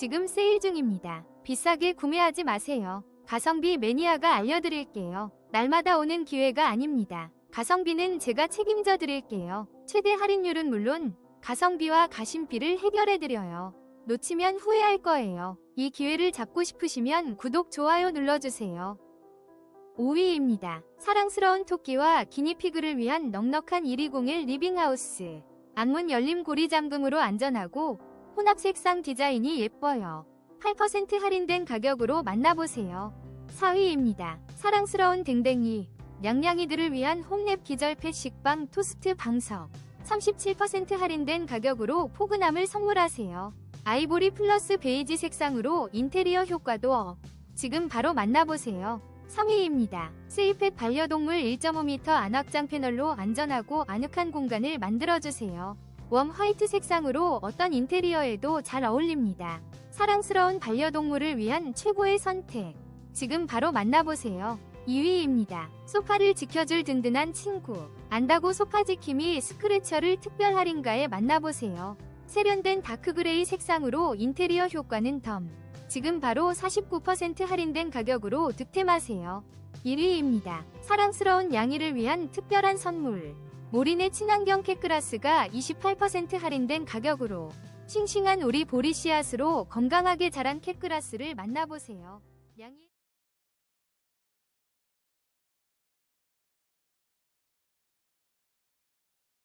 지금 세일 중입니다. 비싸게 구매하지 마세요. 가성비 매니아가 알려드릴게요. 날마다 오는 기회가 아닙니다. 가성비는 제가 책임져 드릴게요. 최대 할인율은 물론 가성비와 가심비를 해결해 드려요. 놓치면 후회할 거예요. 이 기회를 잡고 싶으시면 구독, 좋아요 눌러주세요. 5위입니다. 사랑스러운 토끼와 기니피그를 위한 넉넉한 1201 리빙하우스. 앞문 열림 고리 잠금으로 안전하고 혼합 색상 디자인이 예뻐요. 8% 할인된 가격으로 만나보세요. 4위입니다. 사랑스러운 댕댕이. 냥냥이들을 위한 홈랩 기절패 식빵 토스트 방석. 37% 할인된 가격으로 포근함을 선물하세요. 아이보리 플러스 베이지 색상으로 인테리어 효과도 업. 지금 바로 만나보세요. 3위입니다. 세이펫 반려동물 1.5m 안확장 패널로 안전하고 아늑한 공간을 만들어주세요. 웜 화이트 색상으로 어떤 인테리어에도 잘 어울립니다. 사랑스러운 반려동물을 위한 최고의 선택. 지금 바로 만나보세요. 2위입니다. 소파를 지켜줄 든든한 친구. 안다고 소파 지킴이 스크래처를 특별 할인가에 만나보세요. 세련된 다크그레이 색상으로 인테리어 효과는 덤. 지금 바로 49% 할인된 가격으로 득템하세요. 1위입니다. 사랑스러운 양이를 위한 특별한 선물. 모린의 친환경 캣그라스가 28% 할인된 가격으로 싱싱한 우리 보리씨앗으로 건강하게 자란 캣그라스를 만나보세요.